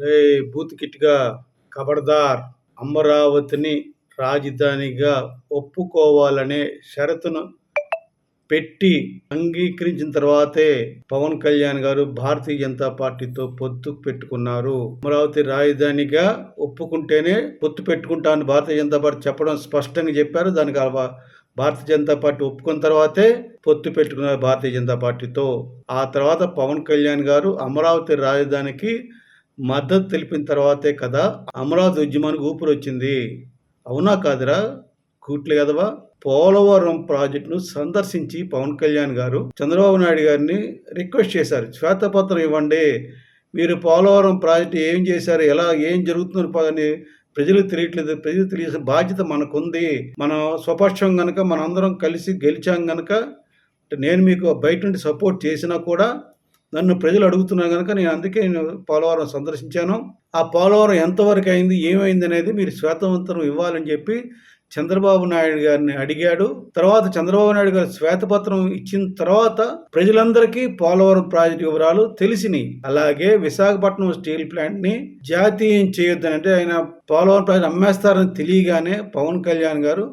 రే బూత్కిట్గా ఖబర్దార్ అమరావతిని రాజధానిగా ఒప్పుకోవాలనే షరతును పెట్టి అంగీకరించిన తర్వాతే పవన్ కళ్యాణ్ గారు భారతీయ జనతా పార్టీతో పొత్తు పెట్టుకున్నారు. అమరావతి రాజధానిగా ఒప్పుకుంటేనే పొత్తు పెట్టుకుంటాను భారతీయ జనతా పార్టీ చెప్పడం స్పష్టంగా చెప్పారు. దానికి భారతీయ జనతా పార్టీ ఒప్పుకున్న తర్వాతే పొత్తు పెట్టుకున్నారు భారతీయ జనతా పార్టీతో. ఆ తర్వాత పవన్ కళ్యాణ్ గారు అమరావతి రాజధానికి మద్దతు తెలిపిన తర్వాతే కదా అమరావతి ఉద్యమానికి ఊపిరి వచ్చింది. అవునా కాదురా? కూట్లు కదవా? పోలవరం ప్రాజెక్టును సందర్శించి పవన్ కళ్యాణ్ గారు చంద్రబాబు నాయుడు గారిని రిక్వెస్ట్ చేశారు. శ్వేతపత్రం ఇవ్వండి. మీరు పోలవరం ప్రాజెక్టు ఏం చేశారు? ఎలా ఏం జరుగుతుందని అని ప్రజలు తెలియట్లేదు. ప్రజలు తెలియసిన బాధ్యత మనకుంది. మనం స్వపక్షం కనుక మనందరం కలిసి గెలిచాం కనుక నేను మీకు బయట నుండి సపోర్ట్ చేసినా కూడా నన్ను ప్రజలు అడుగుతున్నారు కనుక నేను అందుకే నేను పోలవరం సందర్శించాను. ఆ పోలవరం ఎంతవరకు అయింది ఏమైంది అనేది మీరు శ్వేతవంతరం ఇవ్వాలని చెప్పి చంద్రబాబు నాయుడు గారిని అడిగాడు. తర్వాత చంద్రబాబు నాయుడు గారు శ్వేతపత్రం ఇచ్చిన తర్వాత ప్రజలందరికీ పోలవరం ప్రాజెక్టు వివరాలు తెలిసినాయి. అలాగే విశాఖపట్నం స్టీల్ ప్లాంట్ని జాతీయం చేయొద్దని అంటే ఆయన పోలవరం ప్రాజెక్ట్ అమ్మేస్తారని తెలియగానే పవన్ కళ్యాణ్ గారు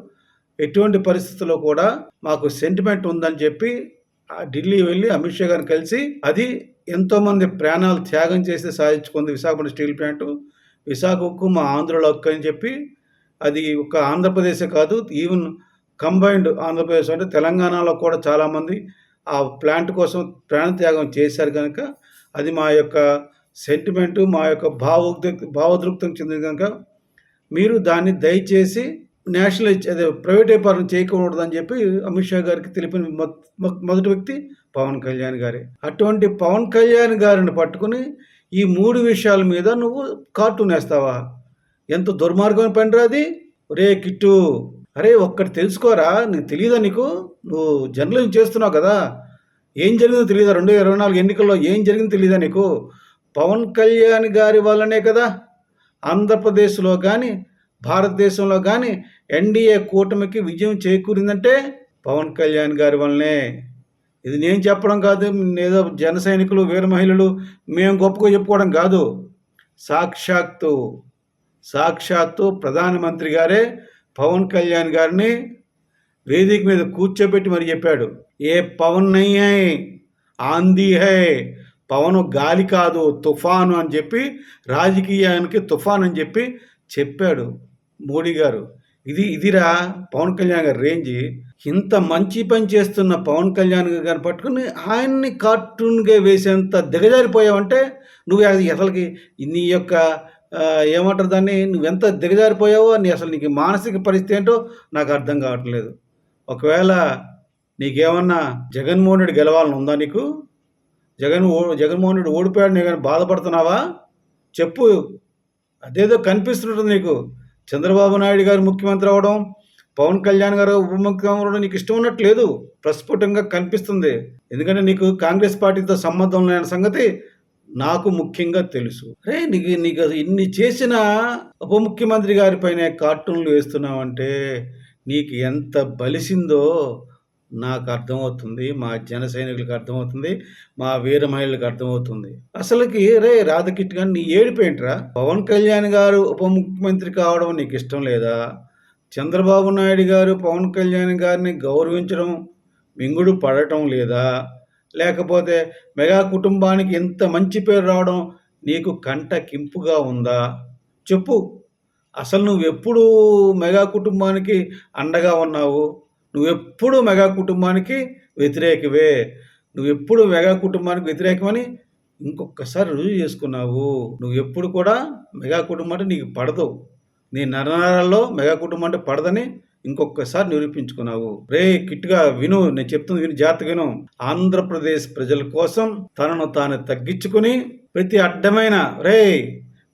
ఎటువంటి పరిస్థితుల్లో కూడా మాకు సెంటిమెంట్ ఉందని చెప్పి ఢిల్లీ వెళ్ళి అమిత్ షా గారిని కలిసి అది ఎంతోమంది ప్రాణాలు త్యాగం చేసి సాధించుకుంది. విశాఖపట్నం స్టీల్ ప్లాంట్ విశాఖ ఉక్కు మా ఆంధ్రలో హక్కు అని చెప్పి అది ఒక ఆంధ్రప్రదేశే కాదు ఈవెన్ కంబైన్డ్ ఆంధ్రప్రదేశ్ అంటే తెలంగాణలో కూడా చాలామంది ఆ ప్లాంట్ కోసం ప్రాణత్యాగం చేశారు కనుక అది మా యొక్క సెంటిమెంటు మా యొక్క భావోద్రి భావోద్రుక్తం చెందింది కనుక మీరు దాన్ని దయచేసి నేషనల్ అదే ప్రైవేటీకరణ చేయకూడదని చెప్పి అమిత్ షా గారికి తెలిపిన మొదటి వ్యక్తి పవన్ కళ్యాణ్ గారే. అటువంటి పవన్ కళ్యాణ్ గారిని పట్టుకుని ఈ మూడు విషయాల మీద నువ్వు కార్టూన్ వేస్తావా? ఎంత దుర్మార్గం పనిరా అది. రే కిట్టు అరే ఒక్కటి తెలుసుకోరా? నీకు తెలియదా నీకు? నువ్వు జర్నలిజం చేస్తున్నావు కదా. ఏం జరిగిందో తెలియదా రెండు ఇరవై నాలుగు ఎన్నికల్లో ఏం జరిగిందో తెలియదా నీకు? పవన్ కళ్యాణ్ గారి వల్లనే కదా ఆంధ్రప్రదేశ్లో కానీ భారతదేశంలో కానీ ఎన్డీఏ కూటమికి విజయం చేకూరిందంటే పవన్ కళ్యాణ్ గారి వల్లనే. ఇది నేను చెప్పడం కాదు ఏదో జన సైనికులు వీర మహిళలు మేము గొప్పగా చెప్పుకోవడం కాదు. సాక్షాత్తు సాక్షాత్తు ప్రధానమంత్రి గారే పవన్ కళ్యాణ్ గారిని వేదిక మీద కూర్చోబెట్టి మరి చెప్పాడు. ఏ పవన్ నయ్యే ఆంధీ హై పవన్ గాలి కాదు తుఫాను అని చెప్పి రాజకీయానికి తుఫాన్ అని చెప్పి చెప్పాడు మోడీ గారు. ఇది ఇదిరా పవన్ కళ్యాణ్ గారి రేంజ్. ఇంత మంచి పని చేస్తున్న పవన్ కళ్యాణ్ గారిని పట్టుకుని ఆయన్ని కార్టూన్గా వేసేంత దిగజారిపోయావంటే నువ్వు అసలుకి నీ యొక్క ఏమంటారు దాన్ని నువ్వెంత దిగజారిపోయావో నీ అసలు నీకు మానసిక పరిస్థితి ఏంటో నాకు అర్థం కావట్లేదు. ఒకవేళ నీకేమన్నా జగన్మోహన్ రెడ్డి గెలవాలని ఉందా నీకు? జగన్ ఓ జగన్మోహన్ రెడ్డి ఓడిపోయాడు నీకు బాధపడుతున్నావా? చెప్పు. అదేదో కనిపిస్తుంటుంది నీకు. చంద్రబాబు నాయుడు గారు ముఖ్యమంత్రి అవడం పవన్ కళ్యాణ్ గారు ఉప ముఖ్యమంత్రి అవడం నీకు ఇష్టం ఉన్నట్టు లేదు ప్రస్ఫుటంగా కనిపిస్తుంది. ఎందుకంటే నీకు కాంగ్రెస్ పార్టీతో సంబంధం లేని సంగతి నాకు ముఖ్యంగా తెలుసు. రే నీకు నీకు ఇన్ని చేసిన ఉప ముఖ్యమంత్రి గారిపైన కార్టూన్లు వేస్తున్నావంటే నీకు ఎంత బలిసిందో. నాకు అర్థమవుతుంది మా జన సైనికులకు అర్థమవుతుంది మా వీర మహిళలకు అర్థమవుతుంది. అసలుకి రే రాధకిట్ గారు నీ ఏడిపోయింట్రా పవన్ కళ్యాణ్ గారు ఉప ముఖ్యమంత్రి కావడం నీకు ఇష్టం లేదా? చంద్రబాబు నాయుడు గారు పవన్ కళ్యాణ్ గారిని గౌరవించడం మింగుడు పడటం లేదా? లేకపోతే మెగా కుటుంబానికి ఎంత మంచి పేరు రావడం నీకు కంట కింపుగా ఉందా? చెప్పు. అసలు నువ్వు ఎప్పుడు మెగా కుటుంబానికి అండగా ఉన్నావు? నువ్వెప్పుడు మెగా కుటుంబానికి వ్యతిరేకవే. నువ్వెప్పుడు మెగా కుటుంబానికి వ్యతిరేకమని ఇంకొకసారి రుజువు చేసుకున్నావు. నువ్వు ఎప్పుడు కూడా మెగా కుటుంబం అంటే నీకు పడదు. నీ నరనరాల్లో మెగా కుటుంబం అంటే పడదని ఇంకొకసారి నిరూపించుకున్నావు. రే కిట్గా విను నేను చెప్తుంది విను జాగ్రత్త విను. ఆంధ్రప్రదేశ్ ప్రజల కోసం తనను తాను తగ్గించుకుని ప్రతి అడ్డమైన రే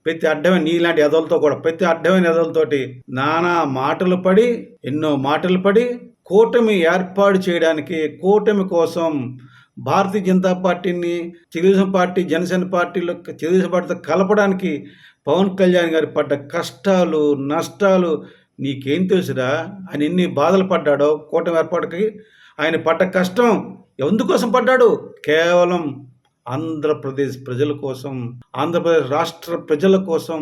ప్రతి అడ్డమైన నీలాంటి ఎదలతో కూడా ప్రతి అడ్డమైన ఎదలతోటి నానా మాటలు పడి ఎన్నో మాటలు పడి కూటమి ఏర్పాటు చేయడానికి కూటమి కోసం భారతీయ జనతా పార్టీని తెలుగుదేశం పార్టీ జనసేన పార్టీలో తెలుగుదేశం పార్టీతో కలపడానికి పవన్ కళ్యాణ్ గారి పడ్డ కష్టాలు నష్టాలు నీకేం తెలుసురా? ఆయన ఎన్ని బాధలు పడ్డాడో కూటమి ఏర్పాటుకి ఆయన పడ్డ కష్టం ఎందుకోసం పడ్డాడు? కేవలం ఆంధ్రప్రదేశ్ ప్రజల కోసం ఆంధ్రప్రదేశ్ రాష్ట్ర ప్రజల కోసం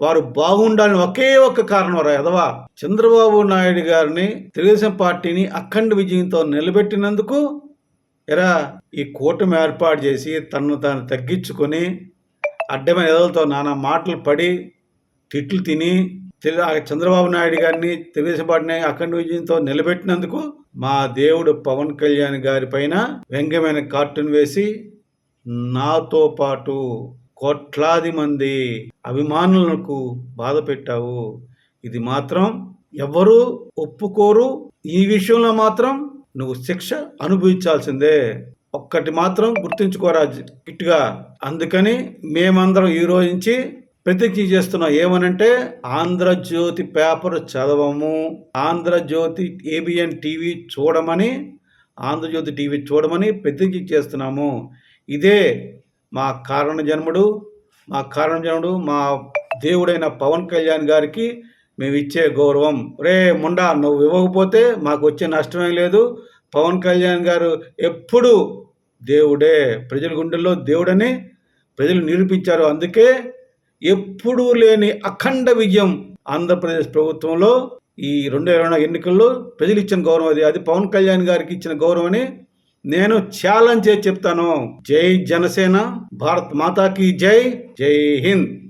వారు బాగుండాలని ఒకే ఒక్క కారణం రా ఎదవా చంద్రబాబు నాయుడు గారిని తెలుగుదేశం పార్టీని అఖండ విజయంతో నిలబెట్టినందుకు ఎరా ఈ కూటమి ఏర్పాటు చేసి తనను తాను తగ్గించుకొని అడ్డమైన ఎదలతో నానా మాటలు పడి తిట్లు తిని చంద్రబాబు నాయుడు గారిని తెలుగుదేశం పార్టీని అఖండ విజయంతో నిలబెట్టినందుకు మా దేవుడు పవన్ కళ్యాణ్ గారి పైన వ్యంగ్యమైన కార్టూన్ వేసి నాతో పాటు కోట్లాది మంది అభిమానులకు బాధ పెట్టావు. ఇది మాత్రం ఎవరు ఒప్పుకోరు. ఈ విషయంలో మాత్రం నువ్వు శిక్ష అనుభవించాల్సిందే. ఒక్కటి మాత్రం గుర్తుంచుకోరా గిట్టుగా అందుకని మేమందరం ఈ రోజు నుంచి ప్రతిజ్ఞ చేస్తున్నాం. ఏమనంటే ఆంధ్రజ్యోతి పేపర్ చదవము. ఆంధ్రజ్యోతి ఏబిఎన్ టీవీ చూడమని ఆంధ్రజ్యోతి టీవీ చూడమని ప్రతిజ్ఞ చేస్తున్నాము. ఇదే మా కారణ జన్ముడు మా కారణ జన్ముడు మా దేవుడైన పవన్ కళ్యాణ్ గారికి మేము ఇచ్చే గౌరవం. రే ముండా నువ్వు ఇవ్వకపోతే మాకు వచ్చే నష్టమేం లేదు. పవన్ కళ్యాణ్ గారు ఎప్పుడు దేవుడే. ప్రజల గుండెల్లో దేవుడని ప్రజలు నిరూపించారు. అందుకే ఎప్పుడూ లేని అఖండ విజయం ఆంధ్రప్రదేశ్ ప్రభుత్వంలో ఈ రెండు వేల ఇరవై ఎన్నికల్లో ప్రజలు ఇచ్చిన గౌరవం అది. అది పవన్ కళ్యాణ్ గారికి ఇచ్చిన గౌరవం అని నేను ఛాలెంజ్ చేసి చెప్తాను. జై జనసేన భారత్ మాతాకి జై జై హింద్.